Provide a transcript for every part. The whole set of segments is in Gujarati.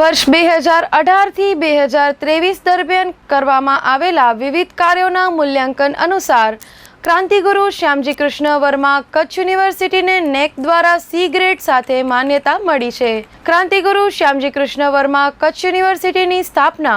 વર્ષ બે હજાર અઢારથી બે હજાર ત્રેવીસ દરમિયાન કરવામાં આવેલા વિવિધ કાર્યોના મૂલ્યાંકન અનુસાર ક્રાંતિગુરુ શ્યામજી કૃષ્ણ વર્મા કચ્છ યુનિવર્સિટીને નેક દ્વારા સી ગ્રેડ સાથે માન્યતા મળી છે. ક્રાંતિગુરુ શ્યામજી કૃષ્ણ વર્મા કચ્છ યુનિવર્સિટીની સ્થાપના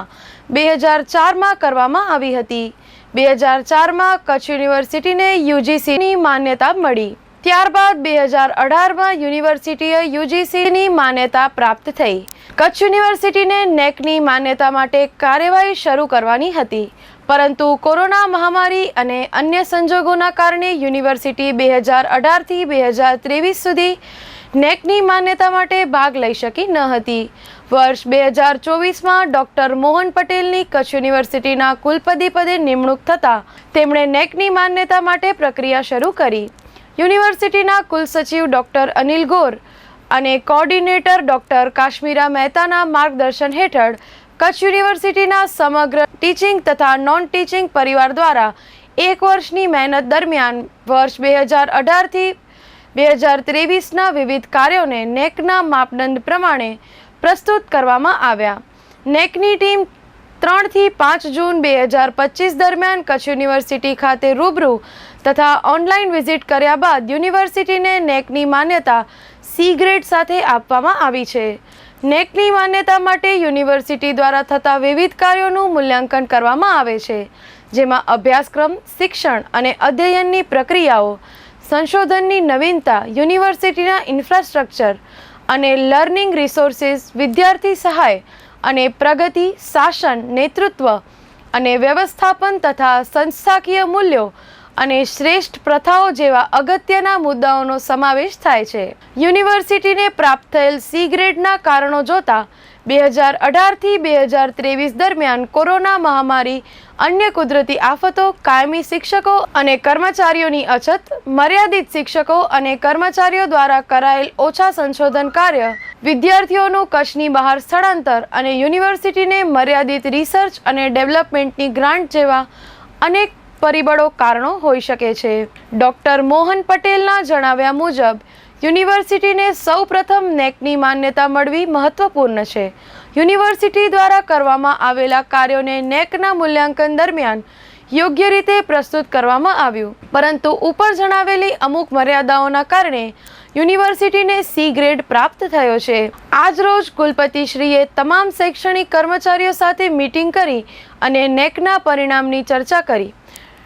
બે હજાર ચારમાં કરવામાં આવી હતી. બે હજાર ચારમાં કચ્છ યુનિવર્સિટીને યુજીસીની માન્યતા મળી. ત્યારબાદ બે હજાર અઢારમાં યુનિવર્સિટીએ યુજીસીની માન્યતા પ્રાપ્ત થઈ. કચ્છ યુનિવર્સિટીને નેકની માન્યતા માટે કાર્યવાહી શરૂ કરવાની હતી. પરંતુ કોરોના મહામારી અને અન્ય સંજોગોના કારણે યુનિવર્સિટી બે હજાર અઢારથી બે હજાર ત્રેવીસ સુધી નેકની માન્યતા માટે ભાગ લઈ શકી ન હતી. વર્ષ બે હજાર ચોવીસમાં ડૉક્ટર મોહન પટેલની કચ્છ યુનિવર્સિટીના કુલપતિ પદે નિમણૂક થતાં તેમણે નેકની માન્યતા માટે પ્રક્રિયા શરૂ કરી. યુનિવર્સિટીના કુલસચિવ ડૉક્ટર અનિલ ગોર અને કોઓર્ડિનેટર ડૉક્ટર કાશ્મીરા મહેતાના માર્ગદર્શન હેઠળ કચ્છ યુનિવર્સિટીના સમગ્ર ટીચિંગ તથા નોન ટીચિંગ પરિવાર દ્વારા એક વર્ષની મહેનત દરમિયાન વર્ષ બે હજાર અઢારથી બે હજાર ત્રેવીસના વિવિધ કાર્યોને નેકના માપદંડ પ્રમાણે પ્રસ્તુત કરવામાં આવ્યા. નેકની ટીમ ત્રણથી પાંચ જૂન બે હજાર પચીસ દરમિયાન કચ્છ યુનિવર્સિટી ખાતે રૂબરૂ તથા ઓનલાઈન વિઝિટ કર્યા બાદ યુનિવર્સિટીને નેકની માન્યતા સી ગ્રેડ સાથે આપવામાં આવી છે. નેકની માન્યતા માટે યુનિવર્સિટી દ્વારા થતા વિવિધ કાર્યોનું મૂલ્યાંકન કરવામાં આવે છે, જેમાં અભ્યાસક્રમ, શિક્ષણ અને અધ્યયનની પ્રક્રિયાઓ, સંશોધનની નવીનતા, યુનિવર્સિટીના ઇન્ફ્રાસ્ટ્રક્ચર અને લર્નિંગ રિસોર્સિસ, વિદ્યાર્થી સહાય અને પ્રગતિ, શાસન, નેતૃત્વ અને વ્યવસ્થાપન તથા સંસ્થાકીય મૂલ્યો અને શ્રેષ્ઠ પ્રથાઓ જેવા અગત્યના મુદ્દાઓનો સમાવેશ થાય છે. યુનિવર્સિટીને પ્રાપ્ત થયેલ સી ગ્રેડના કારણો જોતા બે હજાર અઢારથી બે હજાર ત્રેવીસ દરમિયાન કોરોના મહામારી, અન્ય કુદરતી આફતો, કાયમી શિક્ષકો અને કર્મચારીઓની અછત, મર્યાદિત શિક્ષકો અને કર્મચારીઓ દ્વારા કરાયેલ ઓછા સંશોધન કાર્ય, વિદ્યાર્થીઓનું કચ્છની બહાર સ્થળાંતર અને યુનિવર્સિટીને મર્યાદિત રિસર્ચ અને ડેવલપમેન્ટની ગ્રાન્ટ જેવા અનેક પરિબળો કારણો હોઈ શકે છે. ડૉક્ટર મોહન પટેલના જણાવ્યા મુજબ, યુનિવર્સિટીને સૌપ્રથમ નેકની માન્યતા મળવી મહત્વપૂર્ણ છે. યુનિવર્સિટી દ્વારા કરવામાં આવેલા કાર્યોને નેકના મૂલ્યાંકન દરમિયાન યોગ્ય રીતે પ્રસ્તુત કરવામાં આવ્યું. પરંતુ ઉપર જણાવેલી અમુક મર્યાદાઓના કારણે યુનિવર્સિટીને સી ગ્રેડ પ્રાપ્ત થયો છે. આજરોજ કુલપતિશ્રીએ તમામ શૈક્ષણિક કર્મચારીઓ સાથે મીટિંગ કરી અને નેકના પરિણામની ચર્ચા કરી.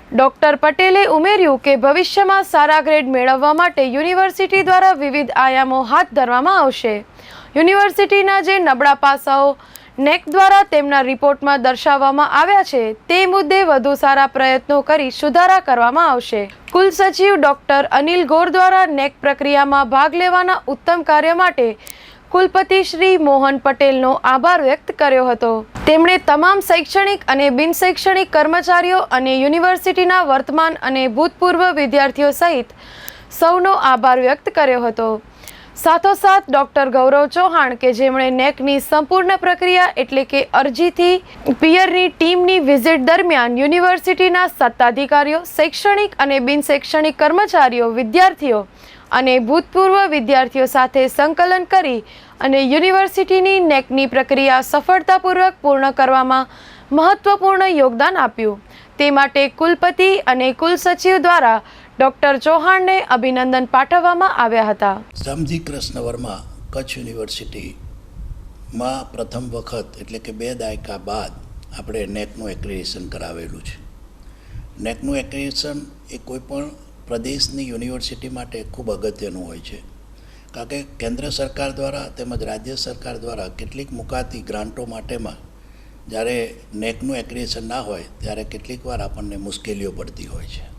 ડૉક્ટર પટેલે ઉમેર્યું કે ભવિષ્યમાં સારા ગ્રેડ મેળવવા માટે યુનિવર્સિટી દ્વારા વિવિધ આયામો હાથ ધરવામાં આવશે. યુનિવર્સિટીના જે નબળા પાસાઓ નેક દ્વારા તેમના રિપોર્ટમાં દર્શાવવામાં આવ્યા છે, તે મુદ્દે વધુ સારા પ્રયત્નો કરી સુધારા કરવામાં આવશે. કુલસચિવ ડૉક્ટર અનિલ ગોર દ્વારા નેક પ્રક્રિયામાં ભાગ લેવાના ઉત્તમ કાર્ય માટે કુલપતિ શ્રી મોહન પટેલનો આભાર વ્યક્ત કર્યો હતો. તેમણે તમામ શૈક્ષણિક અને બિનશૈક્ષણિક કર્મચારીઓ અને યુનિવર્સિટીના વર્તમાન અને ભૂતપૂર્વ વિદ્યાર્થીઓ સહિત સૌનો આભાર વ્યક્ત કર્યો હતો. સાથોસાથ ડૉક્ટર ગૌરવ ચૌહાણ કે જેમણે નેકની સંપૂર્ણ પ્રક્રિયા એટલે કે અરજીથી પિયરની ટીમની વિઝિટ દરમિયાન યુનિવર્સિટીના સત્તાધિકારીઓ, શૈક્ષણિક અને બિનશૈક્ષણિક કર્મચારીઓ, વિદ્યાર્થીઓ અને ભૂતપૂર્વ વિદ્યાર્થીઓ સાથે સંકલન કરી અને યુનિવર્સિટીની નેકની પ્રક્રિયા સફળતાપૂર્વક પૂર્ણ કરવામાં મહત્વપૂર્ણ યોગદાન આપ્યું. તે માટે કુલપતિ અને કુલસચિવ દ્વારા ડૉક્ટર ચૌહાણને અભિનંદન પાઠવવામાં આવ્યા હતા. સમજી કૃષ્ણ વર્મા, કચ્છ યુનિવર્સિટીમાં પ્રથમ વખત એટલે કે બે દાયકા બાદ આપણે નેકનું એક્રિએશન કરાવેલું છે. નેકનું એક્રિએશન એ કોઈપણ પ્રદેશની યુનિવર્સિટી માટે ખૂબ અગત્યનું હોય છે. કારણ કે કેન્દ્ર સરકાર દ્વારા તેમજ રાજ્ય સરકાર દ્વારા કેટલીક મુકાતી ગ્રાન્ટો માટેમાં જ્યારે નેકનું એક્રિએશન ના હોય, ત્યારે કેટલીક વાર આપણને મુશ્કેલીઓ પડતી હોય છે.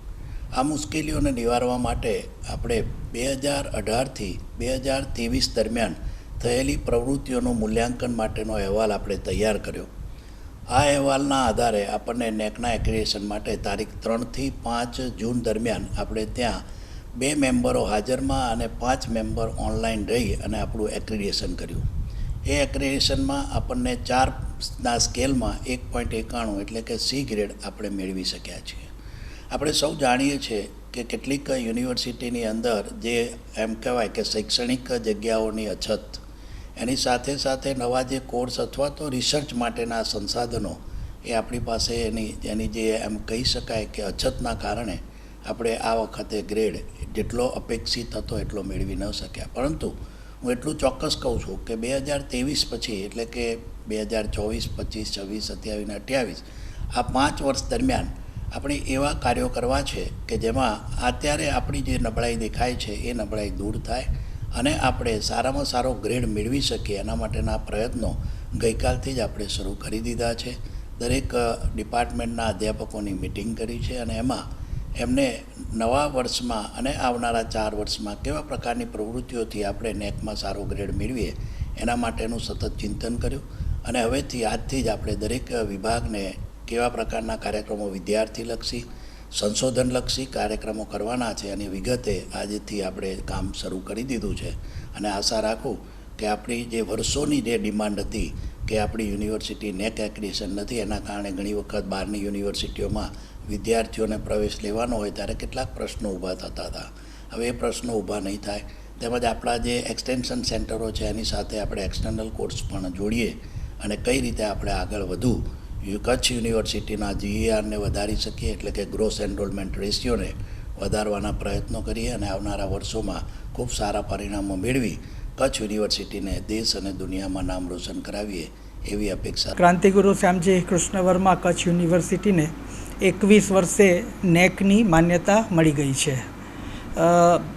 આ મુશ્કેલીઓને નિવારવા માટે આપણે બે હજાર અઢારથી બે હજાર ત્રેવીસ દરમિયાન થયેલી પ્રવૃત્તિઓનું મૂલ્યાંકન માટેનો અહેવાલ આપણે તૈયાર કર્યો. આ અહેવાલના આધારે આપણને નેકના એક્રિએશન માટે તારીખ ત્રણથી પાંચ જૂન દરમિયાન આપણે ત્યાં બે મેમ્બરો હાજરમાં અને પાંચ મેમ્બર ઓનલાઈન રહી અને આપણું એક્રિએશન કર્યું. એ એક્રિએશનમાં આપણને ચારના સ્કેલમાં એક પોઈન્ટ એકાણું એટલે કે સી ગ્રેડ આપણે મેળવી શક્યા છીએ. આપણે સૌ જાણીએ છીએ કે કેટલીક યુનિવર્સિટીની અંદર જે એમ કહેવાય કે શૈક્ષણિક જગ્યાઓની અછત, એની સાથે સાથે નવા જે કોર્સ અથવા તો રિસર્ચ માટેના સંસાધનો એ આપણી પાસે એની એની જે એમ કહી શકાય કે અછતના કારણે આપણે આ વખતે ગ્રેડ જેટલો અપેક્ષિત હતો એટલો મેળવી ન શક્યા. પરંતુ હું એટલું ચોક્કસ કહું છું કે બે હજાર ત્રેવીસ પછી, એટલે કે બે હજાર ચોવીસ, પચીસ, છવ્વીસ, સત્યાવીસ અઠ્યાવીસ, આ પાંચ વર્ષ દરમિયાન આપણે એવા કાર્યો કરવા છે કે જેમાં અત્યારે આપણી જે નબળાઈ દેખાય છે, એ નબળાઈ દૂર થાય અને આપણે સારામાં સારો ગ્રેડ મેળવી શકીએ. એના માટેના પ્રયત્નો ગઈકાલથી જ આપણે શરૂ કરી દીધા છે. દરેક ડિપાર્ટમેન્ટના અધ્યાપકોની મિટિંગ કરી છે અને એમાં એમને નવા વર્ષમાં અને આવનારા ચાર વર્ષમાં કેવા પ્રકારની પ્રવૃત્તિઓથી આપણે નેકમાં સારો ગ્રેડ મેળવીએ, એના માટેનું સતત ચિંતન કર્યું. અને હવેથી આજથી જ આપણે દરેક વિભાગને કેવા પ્રકારના કાર્યક્રમો વિદ્યાર્થીલક્ષી, સંશોધનલક્ષી કાર્યક્રમો કરવાના છે અને વિગતે આજથી આપણે કામ શરૂ કરી દીધું છે. અને આશા રાખું કે આપણી જે વર્ષોની જે ડિમાન્ડ હતી કે આપણી યુનિવર્સિટી નેક એક્રિશન નથી, એના કારણે ઘણી વખત બહારની યુનિવર્સિટીઓમાં વિદ્યાર્થીઓને પ્રવેશ લેવાનો હોય ત્યારે કેટલાક પ્રશ્નો ઊભા થતા હતા. હવે એ પ્રશ્નો ઊભા નહીં થાય. તેમજ આપણા જે એક્સટેન્શન સેન્ટરો છે, એની સાથે આપણે એક્સટર્નલ કોર્સ પણ જોડીએ અને કઈ રીતે આપણે આગળ વધુ યુ- કચ્છ યુનિવર્સિટીના જીઈઆરને વધારી શકીએ એટલે કે ગ્રોસ એનરોલમેન્ટ રેશિયોને વધારવાના પ્રયત્નો કરીએ અને આવનારા વર્ષોમાં ખૂબ સારા પરિણામો મેળવી કચ્છ યુનિવર્સિટીને દેશ અને દુનિયામાં નામ રોશન કરાવીએ એવી અપેક્ષા. ક્રાંતિગુરુ શ્યામજી કૃષ્ણ વર્મા કચ્છ યુનિવર્સિટીને એકવીસ વર્ષે નેકની માન્યતા મળી ગઈ છે.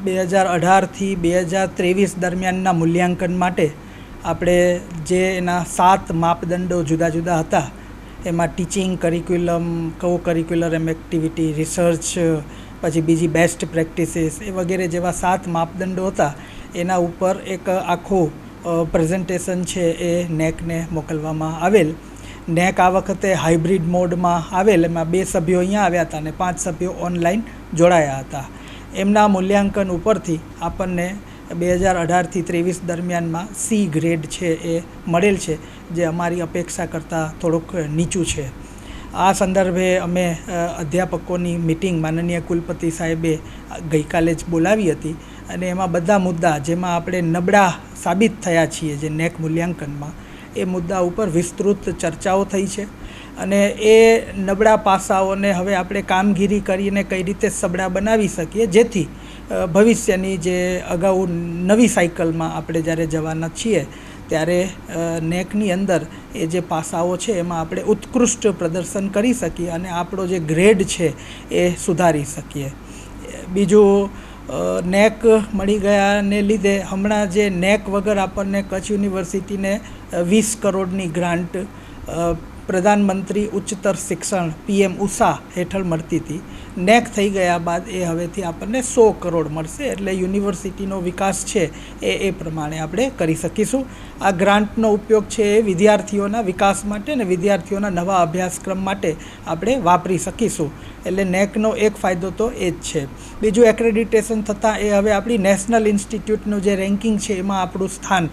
બે હજાર અઢારથી બે હજાર ત્રેવીસ દરમિયાનના મૂલ્યાંકન માટે આપણે જે એના સાત માપદંડો જુદા જુદા હતા એમાં ટીચિંગ કરિક્યુલમ કો કરિક્યુલર એમ એક્ટિવિટી રિસર્ચ પછી બીજી બેસ્ટ પ્રેક્ટિસીસ એ વગેરે જેવા સાત માપદંડો હતા. એના ઉપર એક આખું પ્રેઝન્ટેશન છે એ નેકને મોકલવામાં આવેલ. નેક આ વખતે હાઇબ્રિડ મોડમાં આવેલ. એમાં બે સભ્યો અહીંયા આવ્યા હતા અને પાંચ સભ્યો ઓનલાઈન જોડાયા હતા. એમના મૂલ્યાંકન ઉપરથી આપણને બે હજાર અઢારથી ત્રેવીસ દરમિયાનમાં સી ગ્રેડ છે એ મળેલ છે, જે અમારી અપેક્ષા કરતાં થોડુંક નીચું છે. આ સંદર્ભે અમે અધ્યાપકોની મિટિંગ માનનીય કુલપતિ સાહેબે ગઈકાલે જ બોલાવી હતી અને એમાં બધા મુદ્દા, જેમાં આપણે નબળા સાબિત થયા છીએ જે નેક મૂલ્યાંકનમાં, એ મુદ્દા ઉપર વિસ્તૃત ચર્ચાઓ થઈ છે. અને એ નબળા પાસાઓને હવે આપણે કામગીરી કરીને કઈ રીતે સબળા બનાવી શકીએ, જેથી ભવિષ્યની જે અગાઉ નવી સાયકલમાં આપણે જ્યારે જવાના છીએ, ત્યારે નેકની અંદર એ જે પાસાઓ છે એમાં આપણે ઉત્કૃષ્ટ પ્રદર્શન કરી શકીએ અને આપણો જે ગ્રેડ છે એ સુધારી શકીએ. બીજું નેક મળી ગયાને લીધે હમણાં જે નેક વગર આપણને કચ્છ યુનિવર્સિટીને વીસ કરોડની ગ્રાન્ટ પ્રધાનમંત્રી ઉચ્ચતર શિક્ષણ પીએમ ઉષા હેઠળ મળતી હતી. નેક થઈ ગયા બાદ એ હવેથી આપણને સો કરોડ મળશે એટલે યુનિવર્સિટીનો વિકાસ છે એ એ પ્રમાણે આપણે કરી શકીશું. આ ગ્રાન્ટનો ઉપયોગ છે એ વિદ્યાર્થીઓના વિકાસ માટે અને વિદ્યાર્થીઓના નવા અભ્યાસક્રમ માટે આપણે વાપરી શકીશું. એટલે નેકનો એક ફાયદો તો એ જ છે. બીજું એક્રેડિટેશન થતાં એ હવે આપણી નેશનલ ઇન્સ્ટિટ્યૂટનું જે રેન્કિંગ છે એમાં આપણું સ્થાન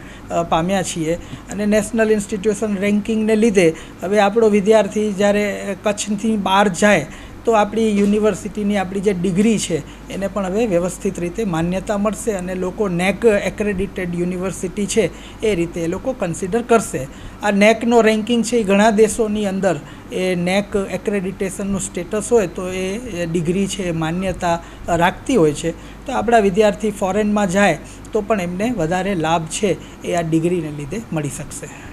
પામ્યા છીએ. અને નેશનલ ઇન્સ્ટિટ્યુશન રેન્કિંગને લીધે હવે આપણો વિદ્યાર્થી જ્યારે કચ્છથી બહાર જાય, તો આપણી યુનિવર્સિટીની આપણી જે ડિગ્રી છે, એને પણ હવે વ્યવસ્થિત રીતે માન્યતા મળશે અને લોકો નેક એક્રેડિટેડ યુનિવર્સિટી છે, એ રીતે એ લોકો કન્સિડર કરશે. આ નેકનો રેન્કિંગ છે એ ઘણા દેશોની અંદર, એ નેક એક્રેડિટેશનનું સ્ટેટસ હોય તો એ ડિગ્રી છે એ માન્યતા રાખતી હોય છે. તો આપણા વિદ્યાર્થી ફોરેનમાં જાય, તો પણ એમને વધારે લાભ છે એ આ ડિગ્રીને લીધે મળી શકશે.